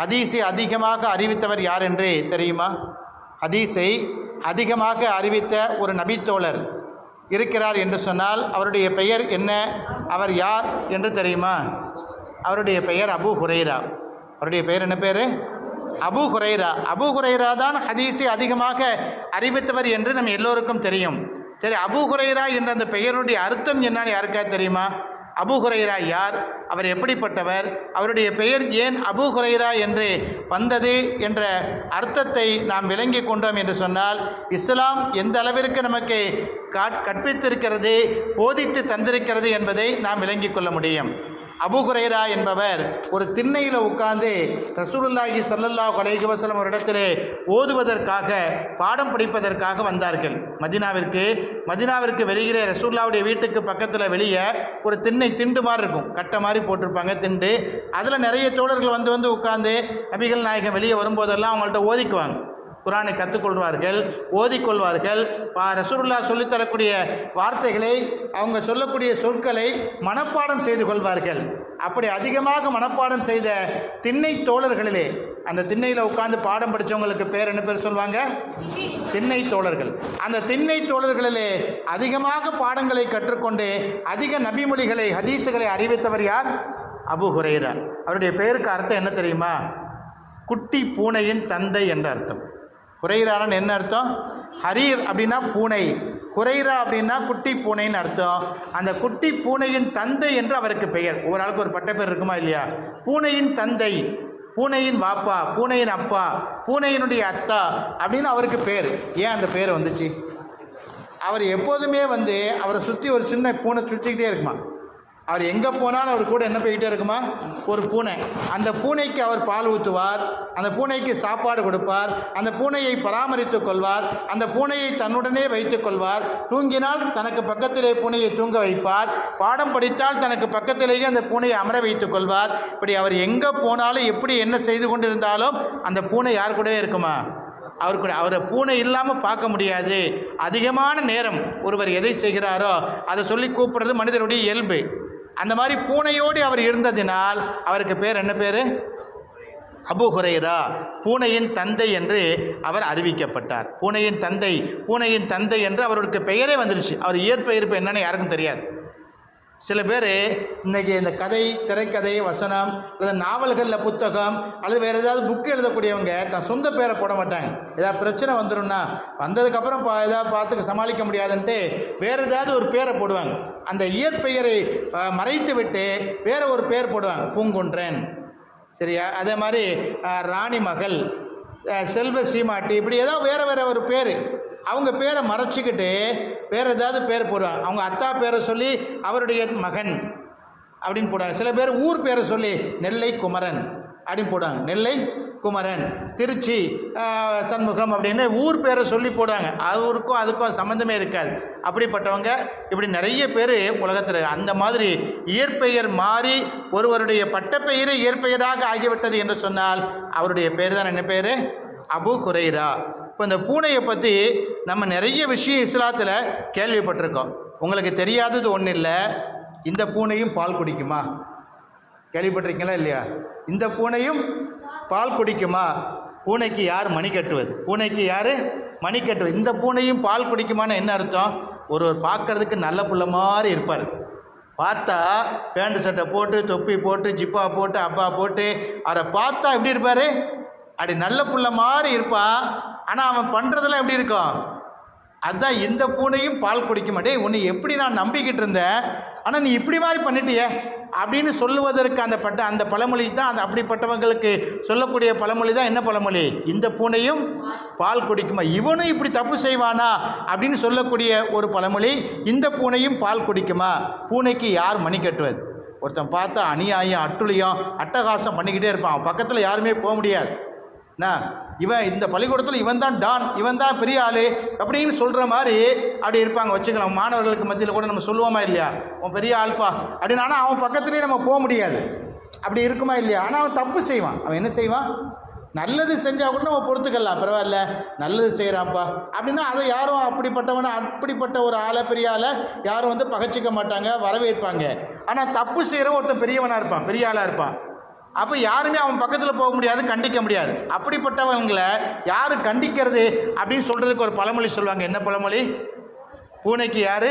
ஹதீஸை அதிகமாக அறிவித்தவர் யார் என்று தெரியுமா? ஹதீஸை அதிகமாக அறிவித்த ஒரு நபித்தோழர் இருக்கிறார் என்று சொன்னால் அவருடைய பெயர் என்ன? அவர் யார் என்று தெரியுமா? அவருடைய பெயர் அபு ஹுரைரா. அவருடைய பெயர் என்ன பேர்? அபு ஹுரைரா. அபு ஹுரைரா தான் ஹதீஸை அதிகமாக அறிவித்தவர் என்று நம்ம எல்லோருக்கும் தெரியும். சரி அபு ஹுரைரா என்ற அந்த பெயருடைய அர்த்தம் என்னன்னு யாருக்கா தெரியுமா? அபுஹுரைரா யார்? அவர் எப்படிப்பட்டவர்? அவருடைய பெயர் ஏன் அபுஹுரைரா என்று வந்தது என்ற அர்த்தத்தை நாம் விளங்கி கொண்டோம் என்று சொன்னால் இஸ்லாம் எந்த அளவிற்கு நமக்கு கற்பித்திருக்கிறது போதித்து தந்திருக்கிறது என்பதை நாம் விளங்கிக் கொள்ள முடியும். அபுகுரேரா என்பவர் ஒரு திண்ணையில் உட்கார்ந்து ரசூலுல்லாஹி சல்லல்லா அலைஹி ஒரு இடத்திலே ஓதுவதற்காக பாடம் படிப்பதற்காக வந்தார்கள். மதினாவிற்கு மதினாவிற்கு வெளியிலே ரசூல்லாவுடைய வீட்டுக்கு பக்கத்தில் வெளியே ஒரு திண்ணை திண்டு மாதிரி இருக்கும். கட்டை மாதிரி போட்டிருப்பாங்க திண்டு. அதில் நிறைய தோழர்கள் வந்து வந்து உட்கார்ந்து நபிகள் நாயகம் வெளியே வரும்போதெல்லாம் அவங்கள்ட்ட ஓதிக்குவாங்க. குரானை கற்றுக்கொள்வார்கள் ஓதிக்கொள்வார்கள். பா ரசூலுல்லா சொல்லித்தரக்கூடிய வார்த்தைகளை அவங்க சொல்லக்கூடிய சொற்களை மனப்பாடம் செய்து கொள்வார்கள். அப்படி அதிகமாக மனப்பாடம் செய்த திண்ணை தோழர்களிலே அந்த திண்ணையில் உட்காந்து பாடம் படித்தவங்களுக்கு பேர் என்ன பேர் சொல்லுவாங்க? திண்ணை தோழர்கள். அந்த திண்ணை தோழர்களிலே அதிகமாக பாடங்களை கற்றுக்கொண்டு அதிக நபிமொழிகளை ஹதீஸுகளை அறிவித்தவர் யார்? அபு ஹுரேரா. அவருடைய பெயருக்கு அர்த்தம் என்ன தெரியுமா? குட்டி பூனையின் தந்தை என்ற அர்த்தம். குறைரான்னு என்ன அர்த்தம்? ஹரீர் அப்படின்னா பூனை. குறைரா அப்படின்னா குட்டி பூனைன்னு அர்த்தம். அந்த குட்டி பூனையின் தந்தை என்று அவருக்கு பெயர். ஒவ்வொரு ஆளுக்கு ஒரு பட்ட பேர் இருக்குமா இல்லையா? பூனையின் தந்தை பூனையின் வாப்பா பூனையின் அப்பா பூனையினுடைய அத்தா அப்படின்னு அவருக்கு பேர். ஏன் அந்த பேர் வந்துச்சு? அவர் எப்போதுமே வந்து அவரை சுற்றி ஒரு சின்ன பூனை சுற்றிக்கிட்டே இருக்குமா? அவர் எங்கே போனாலும் அவர் கூட என்ன போய்கிட்டே இருக்குமா? ஒரு பூனை. அந்த பூனைக்கு அவர் பால் ஊற்றுவார் அந்த பூனைக்கு சாப்பாடு கொடுப்பார் அந்த பூனையை பராமரித்துக் கொள்வார் அந்த பூனையை தன்னுடனே வைத்துக் கொள்வார். தூங்கினால் தனக்கு பக்கத்திலே பூனையை தூங்க வைப்பார். பாடம் படித்தால் தனக்கு பக்கத்திலேயே அந்த பூனையை அமர வைத்துக் கொள்வார். இப்படி அவர் எங்கே போனாலும் எப்படி என்ன செய்து கொண்டிருந்தாலும் அந்த பூனை யார் கூடவே இருக்குமா? அவர் கூட அவரை பூனை இல்லாமல் பார்க்க முடியாது. அதிகமான நேரம் ஒருவர் எதை செய்கிறாரோ அதை சொல்லி கூப்பிடுறது மனிதனுடைய இயல்பு. அந்த மாதிரி பூனையோடு அவர் இருந்ததினால் அவருக்கு பேர் என்ன பேர்? அபு ஹுரைரா. பூனையின் தந்தை என்று அவர் அறிவிக்கப்பட்டார். பூனையின் தந்தை பூனையின் தந்தை என்று அவருக்கு பெயரே வந்துருச்சு. அவர் இயற்பெயர்ப்பு என்னன்னு யாருக்கும் தெரியாது. சில பேர் இன்றைக்கி இந்த கதை திரைக்கதை வசனம் அல்லது நாவல்களில் புத்தகம் அல்லது வேறு ஏதாவது புக்கு எழுதக்கூடியவங்க தன் சொந்த பேரை போட மாட்டாங்க. ஏதாவது பிரச்சனை வந்துடும்னா வந்ததுக்கப்புறம் பா ஏதாவது பார்த்து சமாளிக்க முடியாதுன்ட்டு வேறு ஏதாவது ஒரு பேரை போடுவாங்க. அந்த இயற்பெயரை மறைத்து விட்டு வேறு ஒரு பேர் போடுவாங்க. பூங்குன்றேன். சரியா? அதே மாதிரி ராணி மகள் செல்வ சீமாட்டி இப்படி ஏதோ வேறு வேறு ஒரு பேர். அவங்க பேரை மறைச்சிக்கிட்டு வேறு ஏதாவது பேர் போடுவாங்க. அவங்க அத்தா பேரை சொல்லி அவருடைய மகன் அப்படின்னு போடுவாங்க. சில பேர் ஊர் பேரை சொல்லி நெல்லை குமரன் அப்படின்னு போடுவாங்க. நெல்லை குமரன் திருச்சி சண்முகம் அப்படின்னு ஊர் பேரை சொல்லி போடுவாங்க. அவருக்கும் அதுக்கும் சம்மந்தமே இருக்காது. அப்படிப்பட்டவங்க இப்படி நிறைய பேர் உலகத்தில் அந்த மாதிரி இயற்பெயர் மாறி ஒருவருடைய பட்டப்பெயரே இயற்பெயராக ஆகிவிட்டது என்று சொன்னால் அவருடைய பேர் தான் என்ன பேர்? அபு குரைரா இப்போ இந்த பூனையை பற்றி நம்ம நிறைய விஷயம் இஸ்லாத்தில் கேள்விப்பட்டிருக்கோம். உங்களுக்கு தெரியாதது ஒன்றும் இல்லை. இந்த பூனையும் பால் குடிக்குமா? கேள்விப்பட்டிருக்கீங்களா இல்லையா? இந்த பூனையும் பால் குடிக்குமா? பூனைக்கு யார் மணி கட்டுவது? பூனைக்கு யார் மணி கட்டுவது? இந்த பூனையும் பால் குடிக்குமான்னு என்ன அர்த்தம்? ஒருவர் பார்க்கறதுக்கு நல்ல புள்ள மாதிரி இருப்பார். பார்த்தா பேண்ட் சட்டை போட்டு தொப்பி போட்டு ஜிப்பா போட்டு அப்பா போட்டு அதை பார்த்தா எப்படி இருப்பார்? அப்படி நல்ல புள்ள மாதிரி இருப்பான் ஆனால் அவன் பண்ணுறதெல்லாம் எப்படி இருக்கும் அதுதான் இந்த பூனையும் பால் குடிக்க மாட்டே உன்னை எப்படி நான் நம்பிக்கிட்டு இருந்தேன்? ஆனால் நீ இப்படி மாதிரி பண்ணிட்டியே. அப்படின்னு சொல்லுவதற்கு அந்த பட்ட அந்த பழமொழி தான் அந்த அப்படிப்பட்டவங்களுக்கு சொல்லக்கூடிய பழமொழி தான் என்ன பழமொழி? இந்த பூனையும் பால் குடிக்குமா? இவனும் இப்படி தப்பு செய்வானா? அப்படின்னு சொல்லக்கூடிய ஒரு பழமொழி இந்த பூனையும் பால் குடிக்குமா? பூனைக்கு யார் மணி கட்டுவது? ஒருத்தன் பார்த்தா அநியாயம் அட்டுளியம் அட்டகாசம் பண்ணிக்கிட்டே இருப்பான். அவன் பக்கத்தில் யாருமே போக முடியாது. என்ன இவன் இந்த பள்ளிக்கூடத்தில் இவன் தான் டான் இவன் தான் பெரிய ஆளு அப்படின்னு சொல்கிற மாதிரி அப்படி இருப்பாங்க. வச்சுக்கலாம் மாணவர்களுக்கு மத்தியில் கூட நம்ம சொல்லுவோமா இல்லையா? அவன் பெரிய ஆள்பா அப்படின்னு. ஆனால் அவன் பக்கத்துலேயே நம்ம போக முடியாது. அப்படி இருக்குமா இல்லையா? ஆனால் அவன் தப்பு செய்வான். அவன் என்ன செய்வான்? நல்லது செஞ்சால் கூட நம்ம பொறுத்துக்கலாம். பரவாயில்ல. நல்லது செய்கிறான்ப்பா அப்படின்னா அதை யாரும் அப்படிப்பட்டவனை அப்படிப்பட்ட ஒரு ஆளை பெரிய ஆளை யாரும் வந்து பகைச்சிக்க மாட்டாங்க வரவேற்பாங்க. ஆனால் தப்பு செய்கிறவன் ஒருத்தன் பெரியவனாக இருப்பான் பெரிய ஆளாக இருப்பான். அப்போ யாருமே அவன் பக்கத்தில் போக முடியாது கண்டிக்க முடியாது. அப்படிப்பட்டவங்களை யார் கண்டிக்கிறது அப்படின்னு சொல்கிறதுக்கு ஒரு பழமொழி சொல்லுவாங்க. என்ன பழமொழி? பூனைக்கு யார்?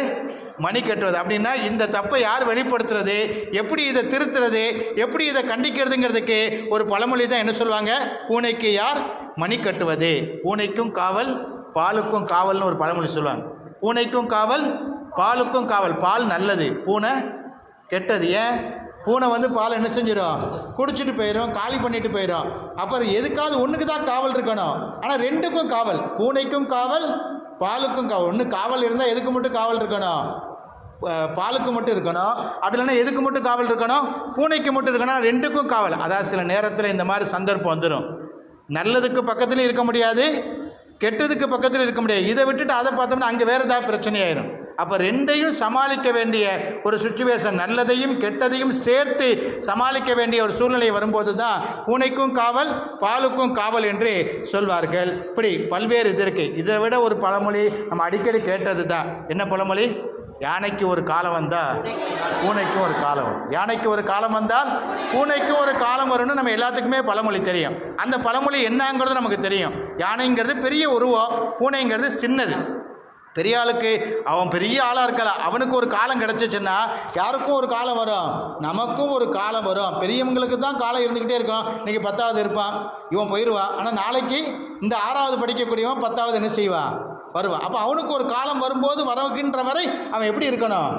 மணி கட்டுவது. அப்படின்னா இந்த தப்பை யார் வெளிப்படுத்துறது? எப்படி இதை திருத்துறது? எப்படி இதை கண்டிக்கிறதுங்கிறதுக்கு ஒரு பழமொழி தான் என்ன சொல்லுவாங்க? பூனைக்கு யார்? மணி கட்டுவது. பூனைக்கும் காவல் பாலுக்கும் காவல்னு ஒரு பழமொழி சொல்லுவாங்க. பூனைக்கும் காவல் பாலுக்கும் காவல். பால் நல்லது. பூனை கெட்டது. ஏன்? பூனை வந்து பால் என்ன செஞ்சிடும் குடிச்சிட்டு போயிடும் காலி பண்ணிட்டு போயிடும் அப்புறம் எதுக்காவது ஒன்றுக்கு தான் காவல் இருக்கணும். ஆனால் ரெண்டுக்கும் காவல். பூனைக்கும் காவல் பாலுக்கும் காவல். ஒன்று காவல் இருந்தால் எதுக்கு மட்டும் காவல் இருக்கணும்? பாலுக்கு மட்டும் இருக்கணும். அப்படி இல்லைன்னா எதுக்கு மட்டும் காவல் இருக்கணும்? பூனைக்கு மட்டும் இருக்கணும். ரெண்டுக்கும் காவல். அதாவது சில நேரத்தில் இந்த மாதிரி சந்தர்ப்பம் வந்துடும் நல்லதுக்கு பக்கத்துலேயும் இருக்க முடியாது கெட்டதுக்கு பக்கத்தில் இருக்க முடியாது. இதை விட்டுட்டு அதை பார்த்தோம்னா அங்கே வேறு ஏதாவது பிரச்சனையாயிரும். அப்போ ரெண்டையும் சமாளிக்க வேண்டிய ஒரு சுச்சுவேஷன் நல்லதையும் கெட்டதையும் சேர்த்து சமாளிக்க வேண்டிய ஒரு சூழ்நிலை வரும்போது தான் பூனைக்கும் காவல் பாலுக்கும் காவல் என்று சொல்வார்கள். இப்படி பல்வேறு இது இருக்குது இதை விட ஒரு பழமொழி நம்ம அடிக்கடி கேட்டது தான் என்ன பழமொழி? யானைக்கு ஒரு காலம் வந்தால் பூனைக்கும் ஒரு காலம் வரும். யானைக்கு ஒரு காலம் வந்தால் பூனைக்கும் ஒரு காலம் வரும்னு நம்ம எல்லாத்துக்குமே பழமொழி தெரியும். அந்த பழமொழி என்னங்கிறது நமக்கு தெரியும். யானைங்கிறது பெரிய உருவம் பூனைங்கிறது சின்னது. பெரிய ஆளுக்கு அவன் பெரிய ஆளாக இருக்கல. அவனுக்கு ஒரு காலம் கிடச்சிச்சுன்னா யாருக்கும் ஒரு காலம் வரும். நமக்கும் ஒரு காலம் வரும். பெரியவங்களுக்கு தான் காலம் இருந்துக்கிட்டே இருக்கும். இன்றைக்கி பத்தாவது இருப்பான். இவன் போயிடுவான் ஆனால் நாளைக்கு இந்த ஆறாவது படிக்கக்கூடியவன் பத்தாவது என்ன செய்வான் வருவான். அப்போ அவனுக்கு ஒரு காலம் வரும்போது வரவுக்கின்ற வரை அவன் எப்படி இருக்கணும்?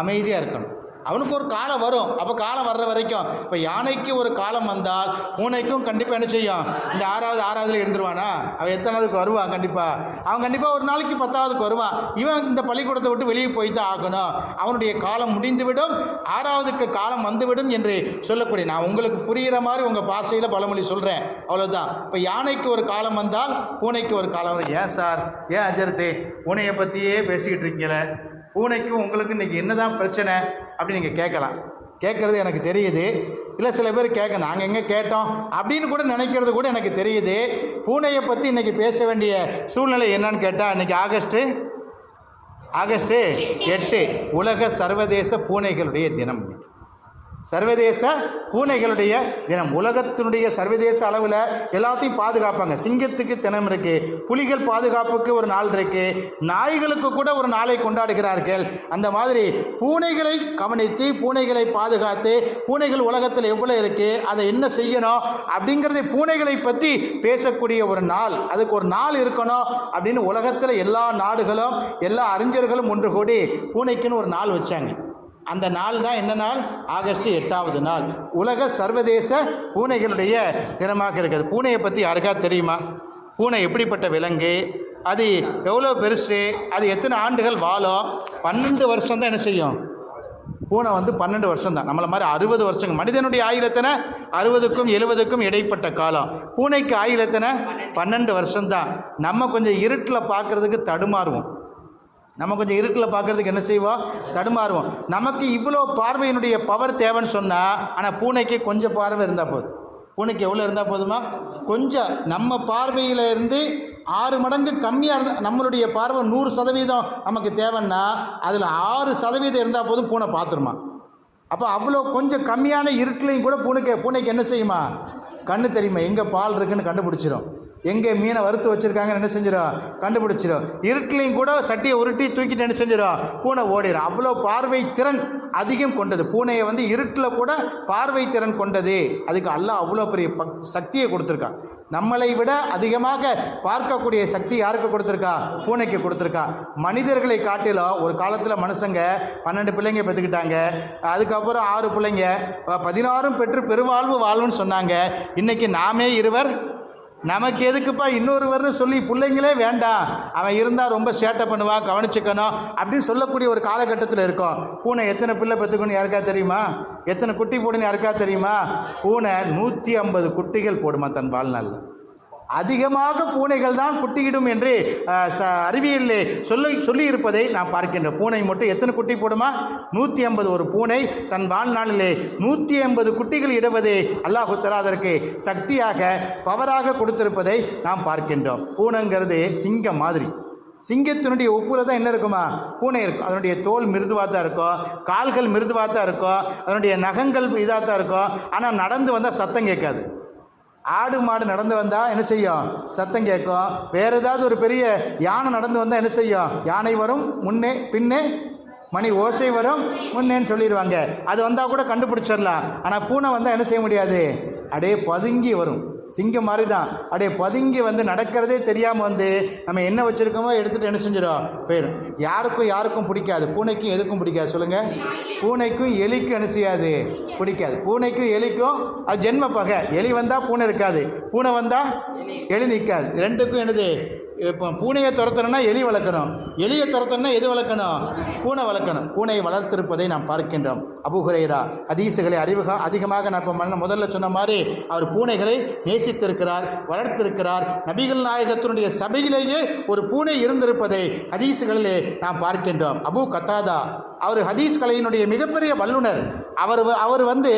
அமைதியாக இருக்கணும். அவனுக்கு ஒரு காலம் வரும். அப்போ காலம் வர்ற வரைக்கும் இப்போ யானைக்கு ஒரு காலம் வந்தால் பூனைக்கும் கண்டிப்பாக என்ன செய்யும்? இந்த ஆறாவது ஆறாவதுல எழுந்துருவானா? அவன் எத்தனாவதுக்கு வருவான் கண்டிப்பாக அவன் கண்டிப்பாக ஒரு நாளைக்கு பத்தாவதுக்கு வருவான். இவன் இந்த பள்ளிக்கூடத்தை விட்டு வெளியே போய் தான் ஆகணும். அவனுடைய காலம் முடிந்துவிடும். ஆறாவதுக்கு காலம் வந்துவிடும் என்று சொல்லக்கூடிய நான் உங்களுக்கு புரிகிற மாதிரி உங்கள் பாசையில் பழமொழி சொல்கிறேன் அவ்வளோதான் இப்போ யானைக்கு ஒரு காலம் வந்தால் பூனைக்கு ஒரு காலம் வரும் ஏன் சார்? ஏன் அஜர்த்தே? பூனையை பற்றியே பேசிக்கிட்டு இருக்கீங்களே. பூனைக்கும் உங்களுக்கு இன்றைக்கி என்னதான் பிரச்சனை? அப்படின்னு நீங்கள் கேட்கலாம். கேட்குறது எனக்கு தெரியுது. இல்லை சில பேர் கேட்க நாங்கள் எங்கே கேட்டோம்? அப்படின்னு கூட நினைக்கிறது கூட எனக்கு தெரியுது. பூனையை பற்றி இன்றைக்கி பேச வேண்டிய சூழ்நிலை என்னன்னு கேட்டால் இன்றைக்கி ஆகஸ்ட்டு? ஆகஸ்ட்டு எட்டு. உலக சர்வதேச பூனைகளுடைய தினம். சர்வதேச பூனைகளுடைய தினம். உலகத்தினுடைய சர்வதேச அளவில் எல்லாத்தையும் பாதுகாப்பாங்க. சிங்கத்துக்கு தினம் இருக்கு. புலிகள் பாதுகாப்புக்கு ஒரு நாள் இருக்கு. நாய்களுக்கு கூட ஒரு நாளை கொண்டாடுகிறார்கள். அந்த மாதிரி பூனைகளை கவனித்து பூனைகளை பாதுகாத்து பூனைகள் உலகத்தில் எவ்வளோ இருக்கு அதை என்ன செய்யணும் அப்படிங்கிறதை பூனைகளை பற்றி பேசக்கூடிய ஒரு நாள். அதுக்கு ஒரு நாள் இருக்கணும் அப்படின்னு உலகத்தில் எல்லா நாடுகளும் எல்லா அறிஞர்களும் ஒன்று கூடி பூனைக்குன்னு ஒரு நாள் வச்சாங்க. அந்த நாள் தான் என்ன நாள்? ஆகஸ்ட் எட்டாவது நாள். உலக சர்வதேச பூனைகளுடைய தினமாக இருக்குது பூனையை பற்றி யாருக்கா தெரியுமா? பூனை எப்படிப்பட்ட விலங்கு? அது எவ்வளோ பெருசு? அது எத்தனை ஆண்டுகள் வாழும்? பன்னெண்டு வருஷம் தான் என்ன செய்யும்? பூனை வந்து பன்னெண்டு வருஷம் தான். நம்மளை மாதிரி அறுபது வருஷங்கள் மனிதனுடைய ஆயுளத்தனை அறுபதுக்கும் எழுபதுக்கும் இடைப்பட்ட காலம். பூனைக்கு ஆயுளத்தனை பன்னெண்டு வருஷம்தான் நம்ம கொஞ்சம் இருட்டில் பார்க்குறதுக்கு தடுமாறுவோம். நம்ம கொஞ்சம் இருட்டில் பார்க்குறதுக்கு என்ன செய்வோம்? தடுமாறுவோம். நமக்கு இவ்வளோ பார்வையினுடைய பவர் தேவைன்னு சொன்னால் ஆனால் பூனைக்கு கொஞ்சம் பார்வை இருந்தால் போதும். பூனைக்கு எவ்வளோ இருந்தால் போதுமா? கொஞ்சம். நம்ம பார்வையில் இருந்து ஆறு மடங்கு கம்மியாக இருந்தால் நம்மளுடைய பார்வை நூறு சதவீதம் நமக்கு தேவைன்னா அதில் ஆறு சதவீதம் இருந்தால் போதும் பூனை பார்த்துருமா. அப்போ அவ்வளோ கொஞ்சம் கம்மியான இருட்டிலையும் கூட பூனைக்கு பூனைக்கு என்ன செய்யுமா? கண்ணு தெரியுமா? எங்கே பால் இருக்குன்னு கண்டுபிடிச்சிரும். எங்கே மீனை வறுத்து வச்சுருக்காங்கன்னு என்ன செஞ்சிடும் கண்டுபிடிச்சிடும் இருட்டிலையும் கூட சட்டியை உருட்டி தூக்கிட்டு என்ன செஞ்சிடும் பூனை ஓடிடும் அவ்வளோ பார்வை திறன் அதிகம் கொண்டது. பூனையை வந்து இருட்டில் கூட பார்வை திறன் கொண்டது. அதுக்கு அல்லாஹ் அவ்வளோ பெரிய பக் சக்தியை கொடுத்துருக்கான் நம்மளை விட அதிகமாக பார்க்கக்கூடிய சக்தி யாருக்கு கொடுத்துருக்கா? பூனைக்கு கொடுத்துருக்கா. மனிதர்களை காட்டிலும் ஒரு காலத்தில் மனுஷங்க பன்னெண்டு பிள்ளைங்க பெற்றுக்கிட்டாங்க அதுக்கப்புறம் ஆறு பிள்ளைங்க. பதினாறும் பெற்று பெருவாழ்வு வாழ்வுன்னு சொன்னாங்க. இன்றைக்கி நாமே இருவர் நமக்கு எதுக்குப்பா இன்னொருவர்னு சொல்லி பிள்ளைங்களே வேண்டாம். அவன் இருந்தால் ரொம்ப சேட்டை பண்ணுவான் கவனிச்சுக்கணும் அப்படின்னு சொல்லக்கூடிய ஒரு காலகட்டத்தில் இருக்கும். பூனை எத்தனை பிள்ளை பெற்றுக்கணும் யாருக்கா தெரியுமா? எத்தனை குட்டி போடுன்னு யாருக்கா தெரியுமா? பூனை நூற்றி ஐம்பது குட்டிகள் போடுமா தன் வாழ்நாளில். அதிகமாக பூனைகள் தான் குட்டியிடும் என்று ச அறிவியலிலே சொல்லி சொல்லி இருப்பதை நாம் பார்க்கின்றோம் பூனை மட்டும் எத்தனை குட்டி போடுமா? நூற்றி ஐம்பது ஒரு பூனை தன் வாழ்நாளிலே நூற்றி ஐம்பது குட்டிகள் இடுவதே அல்லாஹு தஆலா அதற்கு சக்தியாக பவராக கொடுத்திருப்பதை நாம் பார்க்கின்றோம். பூனைங்கிறது சிங்கம் மாதிரி. சிங்கத்தினுடைய உப்புல தான் என்ன இருக்குமா? பூனை இருக்கும். அதனுடைய தோல் மிருதுவாக தான் இருக்கும். கால்கள் மிருதுவாக தான் இருக்கும். அதனுடைய நகங்கள் இதாக தான் இருக்கும். ஆனால் நடந்து வந்தால் சத்தம் கேட்காது. ஆடு மாடு நடந்து வந்தால் என்ன செய்யும்? சத்தம் கேட்கும். வேறு ஏதாவது ஒரு பெரிய யானை நடந்து வந்தால் என்ன செய்யும்? யானை வரும் முன்னே பின்னே மணி ஓசை வரும் முன்னேன்னு சொல்லிடுவாங்க. அது வந்தால் கூட கண்டுபிடிச்சிடலாம். ஆனால் பூனை வந்தால் என்ன செய்ய முடியாது? அப்படியே பதுங்கி வரும். சிங்கம் மாதிரி தான் அப்படியே பதுங்கி வந்து நடக்கிறதே தெரியாமல் வந்து நம்ம என்ன வச்சுருக்கோமோ எடுத்துகிட்டு என்ன செஞ்சிடும் போயிடும் யாருக்கும் யாருக்கும் பிடிக்காது. பூனைக்கும் எதுக்கும் பிடிக்காது? சொல்லுங்கள் பூனைக்கும் எலிக்கும் என்ன செய்யாது? பிடிக்காது. பூனைக்கும் எலிக்கும் அது ஜென்ம பகை. எலி வந்தால் பூனை இருக்காது. பூனை வந்தால் எலி நிற்காது ரெண்டுக்கும் என்னது? இப்போ பூனையை துரத்தணும்னா எலி வளர்க்கணும். எலியை துரத்தணும்னா எது வளர்க்கணும்? பூனை வளர்க்கணும். பூனையை வளர்த்திருப்பதை நாம் பார்க்கின்றோம். அபுஹுரைரா ஹதீசுகளை அறிவுக அதிகமாக நான் இப்போ மன்ன- முதல்ல சொன்ன மாதிரி அவர் பூனைகளை நேசித்திருக்கிறார் வளர்த்திருக்கிறார். நபிகள் நாயகத்தினுடைய சபையிலேயே ஒரு பூனை இருந்திருப்பதை ஹதீசுகளிலே நாம் பார்க்கின்றோம். அபு கத்தாதா அவர் ஹதீஸ் கலையினுடைய மிகப்பெரிய வல்லுனர் அவர் அவர் வந்து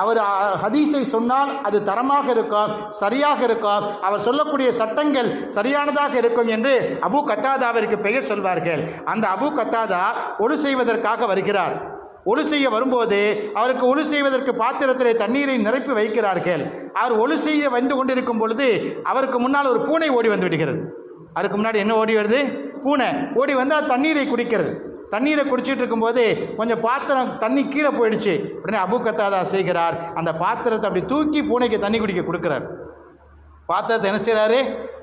அவர் ஹதீஸை சொன்னால் அது தரமாக இருக்கும் சரியாக இருக்கும் அவர் சொல்லக்கூடிய சட்டங்கள் சரியானதாக இருக்கும் என்று அபு கத்தாதாவிற்கு பெயர் சொல்வார்கள். அந்த அபு கத்தாதா ஒழு செய்வதற்காக வருகிறார். ஒழு செய்ய வரும்போது அவருக்கு ஒழு செய்வதற்கு பாத்திரத்தில் தண்ணீரை நிரப்பி வைக்கிறார்கள். அவர் ஒழு செய்ய வந்து கொண்டிருக்கும் பொழுது அவருக்கு முன்னால் ஒரு பூனை ஓடி வந்து விடுகிறது. அதுக்கு முன்னாடி என்ன ஓடி வருது? பூனை. ஓடி வந்து அது தண்ணீரை குடிக்கிறது. தண்ணீரை குடிச்சிட்டு இருக்கும்போது கொஞ்சம் பாத்திரம் தண்ணி கீழே போயிடுச்சு. உடனே அபு கத்தாதா செய்கிறார். அந்த பாத்திரத்தை அப்படி தூக்கி பூனைக்கு தண்ணி குடிக்க கொடுக்குறார். பாத்திரத்தை என்ன செய்கிறாரு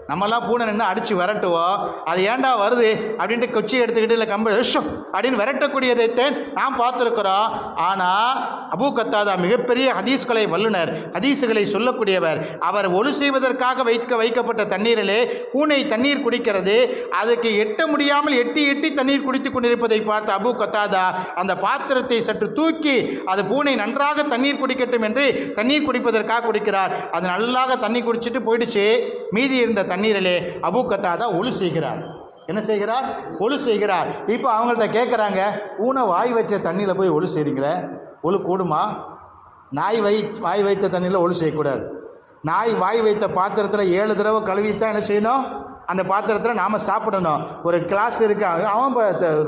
நம்மலாம் பூனை நின்று அடித்து விரட்டுவோம். அது ஏன்டா வருது? அப்படின்ட்டு கொச்சி எடுத்துக்கிட்டு இல்லை கம்பு விஷம் அப்படின்னு விரட்டக்கூடியதைத்தான் நாம் பார்த்துருக்குறோம். ஆனால் அபூ கத்தாதா மிகப்பெரிய ஹதீஸ்களை வல்லுனர் ஹதீஸுகளை சொல்லக்கூடியவர். அவர் ஒழு செய்வதற்காக வைக்க வைக்கப்பட்ட தண்ணீரிலே பூனை தண்ணீர் குடிக்கிறது. அதுக்கு எட்ட முடியாமல் எட்டி எட்டி தண்ணீர் குடித்து கொண்டிருப்பதை பார்த்த அபூ கத்தாதா அந்த பாத்திரத்தை சற்று தூக்கி அது பூனை நன்றாக தண்ணீர் குடிக்கட்டும் என்று தண்ணீர் குடிப்பதற்காக குடிக்கிறார். அது நல்லாக தண்ணி குடிச்சிட்டு போயிடுச்சு. மீதி இருந்த தண்ணீரிலே அபூ கத்தாதா ஒழு செய்கிறார். என்ன செய்கிறார்? ஒழு செய்கிறார். இப்போ அவங்கள்ட்ட கேட்குறாங்க பூனை வாய் வச்ச தண்ணியில் போய் ஒழு செய்கிறீங்களே ஒழு கூடுமா? நாய் வை வாய் வைத்த தண்ணியில் ஒழு செய்யக்கூடாது. நாய் வாய் வைத்த பாத்திரத்தில் ஏழு தடவை கழுவித்தான் என்ன செய்யணும்? அந்த பாத்திரத்தில் நாம் சாப்பிடணும். ஒரு கிளாஸ் இருக்கு அவன்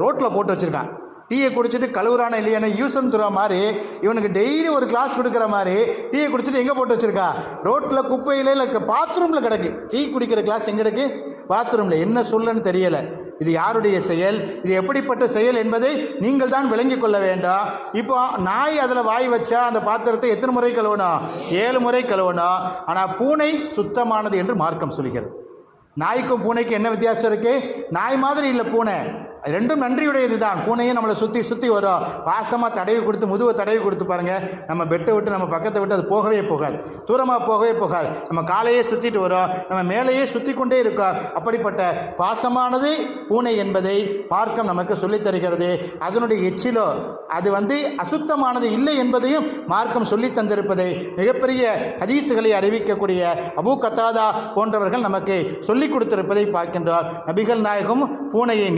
ரோட்டில் போட்டு வச்சுருக்கான். டீயை குடிச்சிட்டு கழுவுறான இல்லையானு யூசன் துறா மாதிரி இவனுக்கு டெய்லி ஒரு கிளாஸ் கொடுக்குற மாதிரி டீயை குடிச்சிட்டு எங்கே போட்டு வச்சிருக்கா? ரோட்டில் குப்பையில் இல்லை பாத்ரூமில் கிடக்கு. டீ குடிக்கிற கிளாஸ் எங்கே கிடக்கு பாத்ரூமில் என்ன சொல்லுன்னு தெரியலை. இது யாருடைய செயல்? இது எப்படிப்பட்ட செயல் என்பதை நீங்கள் தான் விளங்கிக் கொள்ள வேண்டாம். இப்போ நாய் அதில் வாய் வச்சா அந்த பாத்திரத்தை எத்தனை முறை கழுவணும்? ஏழு முறை கழுவணும். ஆனால் பூனை சுத்தமானது என்று மார்க்கம் சொல்கிறது. நாய்க்கும் பூனைக்கும் என்ன வித்தியாசம் இருக்கு? நாய் மாதிரி இல்லை பூனை. ரெண்டும் நன்றியுடையது தான் பூனையும் நம்மளை சுற்றி சுற்றி வரும் பாசமாக தடவி கொடுத்து முதுவை தடவி கொடுத்து பாருங்கள் நம்ம பெட்டை விட்டு நம்ம பக்கத்தை விட்டு அது போகவே போகாது. தூரமாக போகவே போகாது. நம்ம காலையே சுற்றிட்டு வரும். நம்ம மேலேயே சுற்றி கொண்டே இருக்கோம் அப்படிப்பட்ட பாசமானது பூனை என்பதை பார்க்க நமக்கு சொல்லித் தருகிறது. அதனுடைய எச்சிலோ அது வந்து அசுத்தமானது இல்லை என்பதையும் மார்க்கம் சொல்லி தந்திருப்பதை மிகப்பெரிய ஹதீசுகளை அறிவிக்கக்கூடிய அபூ கத்தாதா போன்றவர்கள் நமக்கு சொல்லிக் கொடுத்திருப்பதை பார்க்கின்றோம். நபிகள் நாயகம் பூனையை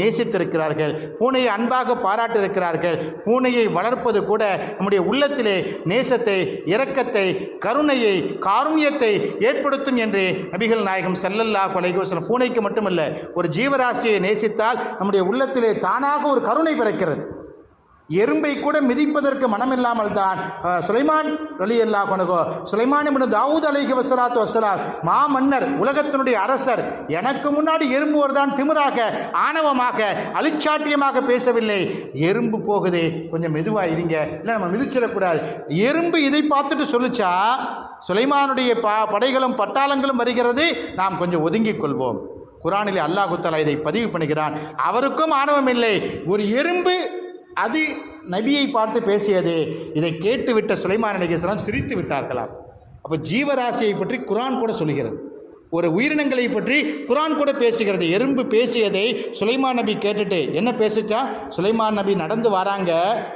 இருக்கிறார்கள். பூனையை அன்பாக பாராட்டியிருக்கிறார்கள். பூனையை வளர்ப்பது கூட நம்முடைய உள்ளத்திலே நேசத்தை இரக்கத்தை கருணையை காருண்யத்தை ஏற்படுத்தும் என்று நபிகள் நாயகம் செல்லல்லா கொலைகோசனம் பூனைக்கு மட்டுமல்ல ஒரு ஜீவராசியை நேசித்தால் நம்முடைய உள்ளத்திலே தானாக ஒரு கருணை பிறக்கிறது. எறும்பை கூட மிதிப்பதற்கு மனமில்லாமல் தான். சுலைமான் அலி அல்லா கொனகோ சுலைமான் தாவூத் அலைஹி வசலாத்து வசலாம் மாமன்னர் உலகத்தினுடைய அரசர் எனக்கு முன்னாடி எறும்பு தான் திமிராக ஆணவமாக அலிச்சாட்டியமாக பேசவில்லை. எறும்பு போகுது கொஞ்சம் மெதுவாக இருங்க. இல்லை நம்ம மிதிச்சிடக்கூடாது எறும்பு இதை பார்த்துட்டு சொல்லிச்சா? சுலைமானுடைய ப படைகளும் பட்டாளங்களும் வருகிறது நாம் கொஞ்சம் ஒதுங்கிக் கொள்வோம். குரானிலே அல்லாஹு இதை பதிவு பண்ணுகிறான். அவருக்கும் ஆணவம் இல்லை. ஒரு எறும்பு அது நபியை பார்த்து பேசியது. இதை கேட்டுவிட்ட சுலைமான் அலிகலாம் சிரித்து விட்டார்களாம். அப்போ ஜீவராசியை பற்றி குரான் கூட சொல்கிறது ஒரு உயிரினங்களை பற்றி குரான் கூட பேசுகிறது. எறும்பு பேசியதை சுலைமான் நபி கேட்டுட்டு என்ன பேசுச்சா? சுலைமான் நபி நடந்து வராங்க.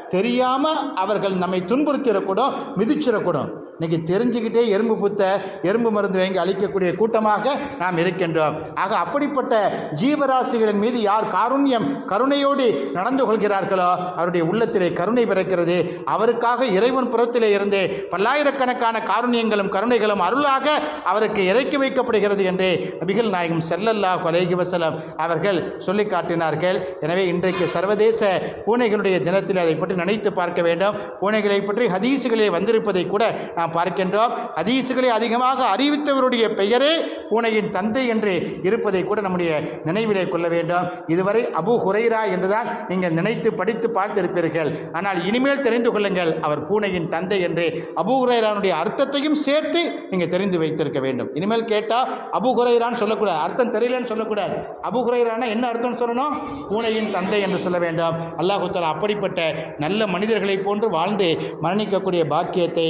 தெரியாமல் அவர்கள் நம்மை துன்புறுத்திடக்கூடும் மிதிச்சிடக்கூடும். இன்னைக்கு தெரிஞ்சுக்கிட்டே எறும்பு புத்த எறும்பு மருந்து வாங்கி அளிக்கக்கூடிய கூட்டமாக நாம் இருக்கின்றோம். ஆக அப்படிப்பட்ட ஜீவராசிகளின் மீது யார் காருண்யம் கருணையோடு நடந்து கொள்கிறார்களோ அவருடைய உள்ளத்திலே கருணை பிறக்கிறது. அவருக்காக இறைவன் புறத்திலே இருந்து பல்லாயிரக்கணக்கான காருண்யங்களும் கருணைகளும் அருளாக அவருக்கு இறக்கி வைக்கப்படுகிறது என்று நபிகள் நாயகம் செல்லல்லா கொலைகி வசலம் அவர்கள் சொல்லி காட்டினார்கள். எனவே இன்றைக்கு சர்வதேச பூனைகளுடைய தினத்தில் அதை பற்றி நினைத்து பார்க்க வேண்டும். பூனைகளை பற்றி ஹதீசுகளே வந்திருப்பதை கூட நாம் பார்க்கின்றோம். அதீசுகளை அதிகமாக அறிவித்தவருடைய பெயரே பூனையின் தந்தை என்று இருப்பதை கூட நம்முடைய நினைவிலே கொள்ள வேண்டும். இதுவரை அபு ஹுரைரா என்றுதான் நீங்கள் நினைத்து படித்து பார்த்திருப்பீர்கள். ஆனால் இனிமேல் தெரிந்து கொள்ளுங்கள் அவர் பூனையின் தந்தை என்று. அபு ஹுரைரானுடைய அர்த்தத்தையும் சேர்த்து நீங்கள் தெரிந்து வைத்திருக்க வேண்டும். இனிமேல் கேட்டால் அபு ஹுரைரான்னு சொல்லக்கூடாது. அர்த்தம் தெரியலன்னு சொல்லக்கூடாது. அபு ஹுரைரானா என்ன அர்த்தம் சொல்லணும்? பூனையின் தந்தை என்று சொல்ல வேண்டும். அல்லாஹு அப்படிப்பட்ட நல்ல மனிதர்களைப் போன்று வாழ்ந்து மரணிக்கக்கூடிய பாக்கியத்தை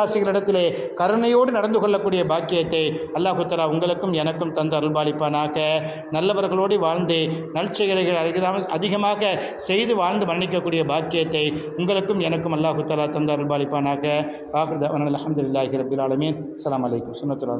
ராசிகளிடத்திலே கருணையோடு நடந்து கொள்ளக்கூடிய பாக்கியத்தை அல்லாஹு தஆலா உங்களுக்கும் எனக்கும் தந்து அருள்பாலிப்பானாக. நல்லவர்களோடு வாழ்ந்து நற்செயல்கள் அதிகமாக அதிகமாக செய்து வாழ்ந்து மன்னிக்கக்கூடிய பாக்கியத்தை உங்களுக்கும் எனக்கும் அல்லாஹு தஆலா தந்து அருள்பாலிப்பானாக. ஆஃபிர் அலமதுல்லாஹி ரபில் ஆலமீன். அஸ்ஸலாமு அலைக்கும். சுனத்துலா